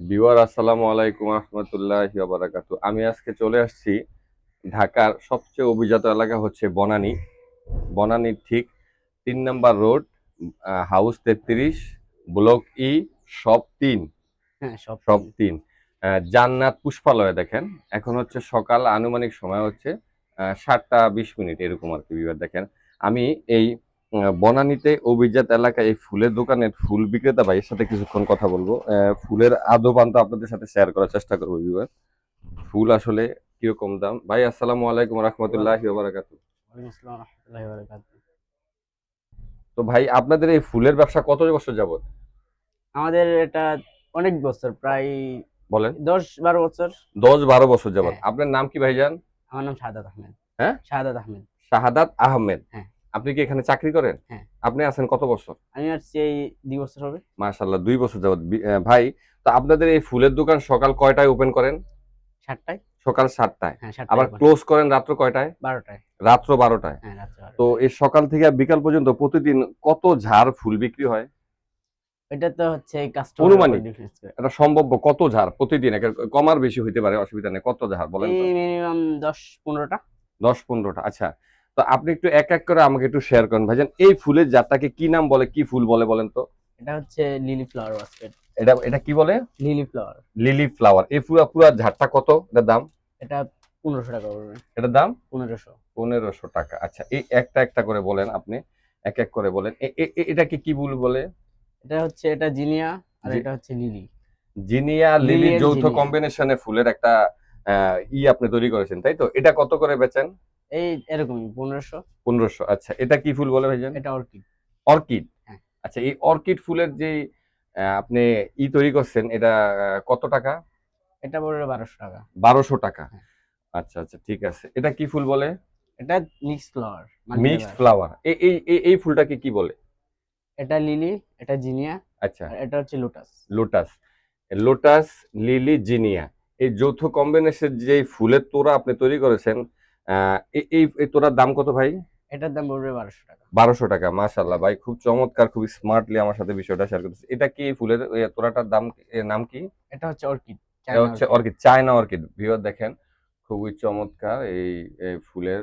Beware আসসালামু আলাইকুম রহমতুল্লাহ বারাকাতু। আমি আজকে চলে আসছি ঢাকার সবচেয়ে অভিজাত এলাকা হচ্ছে বনানী। বনানীর ঠিক তিন নম্বর রোড হাউস তেত্রিশ ব্লক ই সব তিন। হ্যাঁ সব সব তিন। জান্নাত পুষ্পালয় দেখেন। এখন হচ্ছে সকাল আনুমানিক সময় হচ্ছে সাতটা বিশ মিনিট এরকম আর কি বিবার দেখেন। আমি এই বনানীতে অভিজাত এলাকায় এই ফুলের দোকানের ফুল বিক্রেতা ভাইয়ের সাথে কিছুক্ষণ কথা বলব। ফুলের আদো পান্ত আপনাদের সাথে শেয়ার করার চেষ্টা করব বিবার ফুল আসলে কীরকম দাম? ভাই আসসালামু আলাইকুম রহমতুল্লাহ বারাকাতু। তো ভাই আপনাদের এই ফুলের ব্যবসা কত বছর যাবত আমাদের এটা অনেক বছর প্রায় বলেন। দশ বারো বছর। দশ বারো বছর যাবত হ্যাঁ। আপনার নাম কি ভাইজান? আমার নাম শাহাদাত আহমেদ। হ্যাঁ? শাহাদাত আহমেদ। শাহাদাত আহমেদ। হ্যাঁ। আপনি কি এখানে চাকরি করেন? হ্যাঁ। আপনি আছেন কত বছর? আমি আসছি এই দুই বছর হবে। মাশাল্লাহ দুই বছর যাবত ভাই তো আপনাদের এই ফুলের দোকান সকাল কয়টায় ওপেন করেন? সাতটায়। সকাল সাতটায়। হ্যাঁ আবার ক্লোজ করেন রাত্র কয়টায়? বারোটায়। রাত্র বারোটায়। হ্যাঁ। তো এই সকাল থেকে বিকাল পর্যন্ত প্রতিদিন কত ঝাড় ফুল বিক্রি হয়? এটা তো হচ্ছে কাস্টমার অনুমানিক। এটা সম্ভাব্য কত ঝাড় প্রতিদিন? কমার বেশি হইতে পারে অসুবিধা নেই কত ঝাড় বলেন মিনিমাম দশ পনেরোটা। দশ পনেরোটা আচ্ছা। তো আপনি একটু এক এক করে আমাকে একটু শেয়ার করেন ভাইজান। এই ফুলের জাতটাকে কি নাম বলে কি ফুল বলে বলেন তো? এটা হচ্ছে লিলি ফ্লাওয়ার বাস্কেট। এটা এটা কি বলে? Lily flower. Lily flower. এই পুরা পুরা ঝাড়টা কত? এটার দাম? এটা পনেরোশো টাকা পড়বে এটার দাম? পনেরোশো। পনেরোশো টাকা। আচ্ছা এই একটা একটা করে বলেন আপনি। এক এক করে বলেন। এটাকে কি ফুল বলে? এটা হচ্ছে এটা জিনিয়া আর এটা হচ্ছে লিলি। জিনিয়া লিলি যৌথ কম্বিনেশনে ফুলের একটা ই আপনি তৈরি করেছেন তাই তো? এটা কত করে বেচেন? এই এরকমই পনেরোশো। পনেরোশো আচ্ছা এটা কি ফুল বলে ভাইজান? এটা অর্কিড। অর্কিড? হ্যাঁ। আচ্ছা এই অর্কিড ফুলের যে আপনি ই তৈরি করছেন এটা কত টাকা? এটা বলে বারোশো টাকা। বারোশো টাকা? হ্যাঁ। আচ্ছা আচ্ছা ঠিক আছে। এটা কি ফুল বলে? এটা মিক্স ফ্লাওয়ার মিক্সড ফ্লাওয়ার। এই এই এই- এই ফুলটাকে কি বলে? এটা লিলি এটা জিনিয়া আচ্ছা। এটা হচ্ছে lotus. Lotus. Lotus lily zinnia. এই যৌথ কম্বিনেশন যে ফুলের তোড়া আপনি তৈরি করেছেন এই- এই এই দাম কত ভাই? এটার দাম পড়বে বারোশো টাকা। বারোশো টাকা মাশাল্লাহ ভাই খুব চমৎকার খুবই স্মার্টলি আমার সাথে বিষয়টা শেয়ার করতেছে। এটা কি ফুলের এ, তোড়াটার দাম নাম কি? এটা হচ্ছে অর্কিড এটা হচ্ছে অর্কিড। China orchid. ভিউয়ার দেখেন খুবই চমৎকার এই ফুলের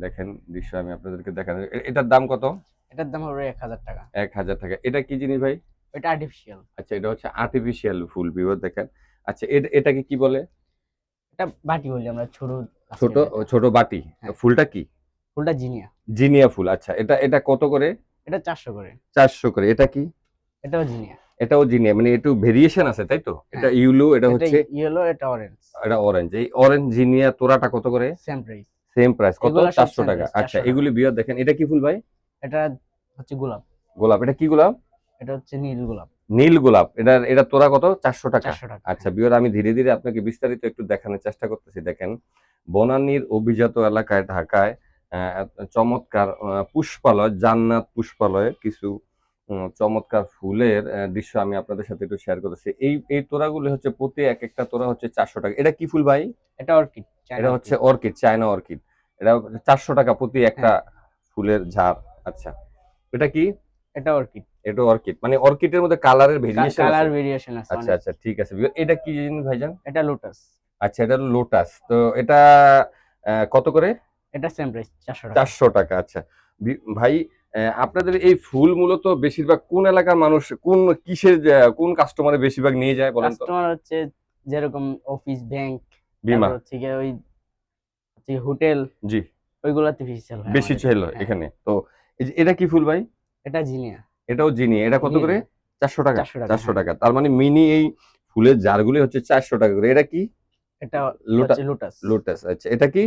দেখেন দৃশ্য আমি আপনাদেরকে দেখান এটার দাম কত? এটার দাম হবে এক হাজার টাকা। এক হাজার টাকা। এটা কি জিনিস ভাই? এটা আর্টিফিশিয়াল আচ্ছা এটা হচ্ছে আর্টিফিশিয়াল ফুল ভিউয়ার দেখেন। আচ্ছা এটা এটাকে কি বলে? এটা বাটি বলি আমরা ছোট ছোট ছোট বাটি। হ্যাঁ। ফুলটা কি? ফুলটা জিনিয়া। জিনিয়া ফুল আচ্ছা। এটা এটা কত করে? এটা চারশো করে। চারশো করে। এটা কি? এটাও জিনিয়া। এটাও জিনিয়া। মানে একটু ভেরিয়েশন আছে তাই তো? এটা ইউলো এটা হচ্ছে ইয়েলো এটা অরেঞ্জ এটা অরেঞ্জ এই অরেঞ্জ জিনিয়া তোরাটা কত করে? সেম প্রাইস সেম প্রাইস কত? এগুলা সব চারশো same টাকা। আচ্ছা এগুলি বিয়ার দেখেন। এটা কি ফুল ভাই? এটা হচ্ছে গোলাপ। গোলাপ। এটা কি গোলাপ? এটা হচ্ছে নীল গোলাপ। নীল গোলাপ এটা এটা তোরা কত? চারশো টাকা। আচ্ছা বিয়ার আমি ধীরে ধীরে আপনাকে বিস্তারিত একটু দেখানোর চেষ্টা করতেছি। দেখেন বনানীর অভিজাত এলাকায় ঢাকায় চমৎকার পুষ্পালয় জান্নাত পুষ্পালয়ের কিছু চমৎকার ফুলের দৃশ্য আমি আপনাদের সাথে একটু শেয়ার করতেছি। এই এই তোরাগুলি হচ্ছে প্রতি এক একটা তোরা হচ্ছে চারশো টাকা। এটা কি ফুল ভাই? এটা অর্কিড এটা হচ্ছে অর্কিড চায়না অর্কিড। এটা চারশো টাকা প্রতি একটা ফুলের ঝাড়। আচ্ছা এটা কি? এটা অর্কিড। এটা অর্কিড। মানে অর্কিডের মধ্যে কালারের ভেরিয়েশন কালার ভেরিয়েশন আছে আচ্ছা আচ্ছা ঠিক আছে। এটা কি জিনিস ভাইজান? এটা লোটাস আচ্ছা এটা লোটাস তো এটা কত করে? এটা সেম প্রাইস চারশো টাকা। চারশো টাকা আচ্ছা। ভাই আপনাদের এই ফুল মূলত বেশিরভাগ কোন এলাকার মানুষ কোন কিসের কোন কাস্টমারে বেশিরভাগ নিয়ে যায় বলেন তো? কাস্টমার হচ্ছে যেরকম অফিস ব্যাংক বিমা। গিয়ে ওই হচ্ছে হোটেল জি। ওইগুলাতে বেশি সেল হয় বেশি আমাদের। ছিল হ্যাঁ, এখানে। তো এটা কি ফুল ভাই? এটা জিনিয়া। এটাও জিনি এটা কত করে। চারশো টাকা। 400 টাকা, চারশো হ্যাঁ। টাকা। তার মানে মিনি এই ফুলের জারগুলি হচ্ছে চারশো টাকা করে। এটা কি? এটা লোটা লোটাস। লোটাস আচ্ছা। এটা কি?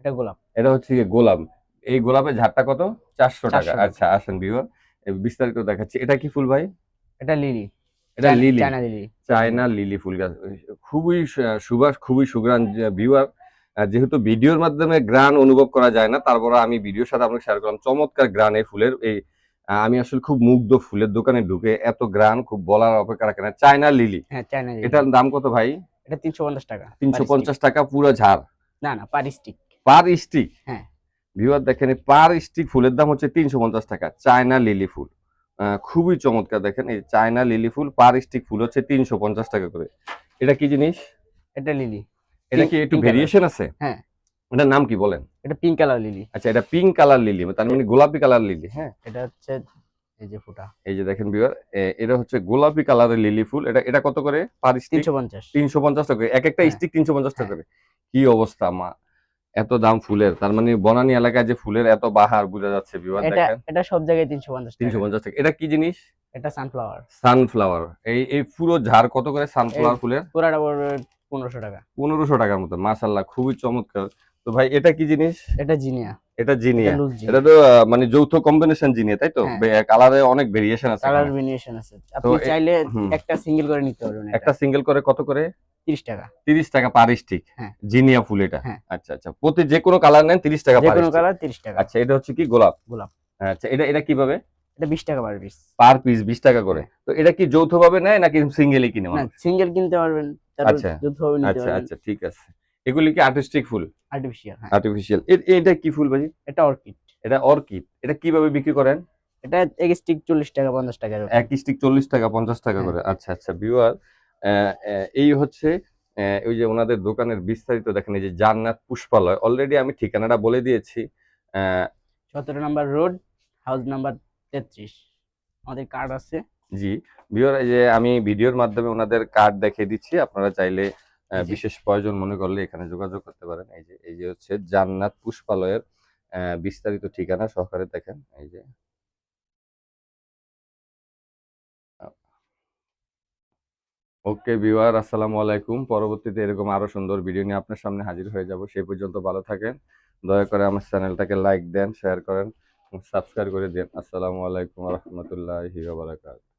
এটা গোলাপ। এটা হচ্ছে গোলাপ। এই গোলাপের ঝাড়টা কত? চারশো টাকা। 400 টাকা। আচ্ছা আসেন বিভাগ বিস্তারিত দেখাচ্ছি। এটা কি ফুল ভাই? এটা লিলি। এটা লিলি। China lily. ফুল গাছ। খুবই সুবাস খুবই সুগ্রান ভিউয়ার যেহেতু ভিডিওর মাধ্যমে গ্রান অনুভব করা যায় না তারপর আমি ভিডিওর সাথে আপনাকে শেয়ার করলাম। চমৎকার গ্রান এই ফুলের এই আমি আসলে খুব মুগ্ধ ফুলের দোকানে ঢুকে এত গ্রান খুব বলার অপেক্ষা রাখে না। China lily. হ্যাঁ চায়না লিলি। এটার দাম কত ভাই? এটা তিনশো পঞ্চাশ টাকা। তিনশো per পঞ্চাশ টাকা পুরো ঝাড়। না না পার স্টিক পার স্টিক হ্যাঁ। ভিউয়ার দেখেন পার স্টিক ফুলের দাম হচ্ছে তিনশো পঞ্চাশ টাকা। চায়না লিলি ফুল। খুবই চমৎকার দেখেন এই চায়না লিলি ফুল পার স্টিক ফুল হচ্ছে তিনশো পঞ্চাশ টাকা করে। এটা কি জিনিস? এটা লিলি। এটা কি একটু ভেরিয়েশন আছে? হ্যাঁ। এটার নাম কি বলেন? এটা পিঙ্ক কালার লিলি আচ্ছা এটা পিঙ্ক কালার লিলি তার মানে গোলাপি কালার লিলি হ্যাঁ? এটা হচ্ছে এই যে ফুটা। এই যে দেখেন বিবার এটা হচ্ছে গোলাপি কালারের লিলি ফুল। এটা এটা কত করে? পার স্টিক তিনশো পঞ্চাশ। তিনশো পঞ্চাশ টাকা করে। এক একটা হ্যাঁ। স্টিক তিনশো পঞ্চাশ টাকা হ্যাঁ। করে। কি অবস্থা মা! এত দাম ফুলের। তার মানে বনানী এলাকায় যে ফুলের এত বাহার বোঝা যাচ্ছে বিবার দেখেন। এটা সব জায়গায় তিনশো পঞ্চাশ তিনশো পঞ্চাশ টাকা। এটা কি জিনিস? এটা সানফ্লাওয়ার সানফ্লাওয়ার এই এই পুরো ঝাড় কত করে সানফ্লাওয়ার ফুলের? পুরাটা পড়বে পনেরোশো টাকা। পনেরোশো টাকার মতো মাশাল্লাহ খুবই চমৎকার। তো ভাই এটা কি জিনিস? এটা জিনিয়া। এটা জিনিয়া। এটা তো মানে যৌথ কম্বিনেশন জিনিয়া তাই তো? হ্যাঁ। কালারে অনেক ভেরিয়েশন আছে কালার ভেরিয়েশন আছে। আপনি চাইলে একটা সিঙ্গেল করে নিতে পারবেন একটা সিঙ্গেল করে কত করে? তিরিশ টাকা। তিরিশ টাকা পার স্টিক হ্যাঁ। জিনিয়া ফুল এটা। হ্যাঁ। আচ্ছা আচ্ছা। প্রতি যে কোনো কালার নেন তিরিশ টাকা যে কোনো কালার তিরিশ টাকা। আচ্ছা এটা হচ্ছে কি? গোলাপ। গোলাপ। আচ্ছা এটা এটা কীভাবে? এটা বিশ টাকা পার পিস পার পিস বিশ টাকা করে। তো এটা কি যৌথ ভাবে নেয় নাকি সিঙ্গেলই কিনে না সিঙ্গেল কিনতে পারবেন। আচ্ছা। যৌথভাবে নিতে আচ্ছা আচ্ছা ঠিক আছে। এগুলি কি আর্টিস্টিক ফুল? আর্টিফিশিয়াল হ্যাঁ। আর্টিফিশিয়াল এটা কি ফুল ভাই? এটা অর্কিড এটা অর্কিড এটা কীভাবে বিক্রি করেন? এটা এক স্টিক চল্লিশ টাকা পঞ্চাশ টাকা এরকম। এক স্টিক চল্লিশ টাকা পঞ্চাশ টাকা হ্যাঁ। করে। আচ্ছা আচ্ছা ভিউয়ার এই হচ্ছে ওই যে ওনাদের দোকানের বিস্তারিত দেখেন এই যে জান্নাত পুষ্পালয়। অলরেডি আমি ঠিকানাটা বলে দিয়েছি সতেরো নাম্বার রোড হাউস নাম্বার তেত্রিশ। আমাদের কার্ড আছে। জি। ভিউয়ার এই যে আমি ভিডিওর মাধ্যমে ওনাদের কার্ড দেখিয়ে দিচ্ছি। আপনারা চাইলে। বিশেষ প্রয়োজন মনে করলে এখানে যোগাযোগ করতে পারেন। এই যে এই যে হচ্ছে জান্নাত পুষ্পালয়ের বিস্তারিত ঠিকানা সহকারে দেখেন। এই যে। ওকে ভিউয়ার আসসালামু আলাইকুম। পরবর্তীতে এরকম আরও সুন্দর ভিডিও নিয়ে আপনার সামনে হাজির হয়ে যাব। সেই পর্যন্ত ভালো থাকেন। দয়া করে আমার চ্যানেলটাকে লাইক দেন শেয়ার করেন সাবস্ক্রাইব করে দেন। আসসালামু আলাইকুম রহমতুল্লাহি ওয়া বারাকাতুহু।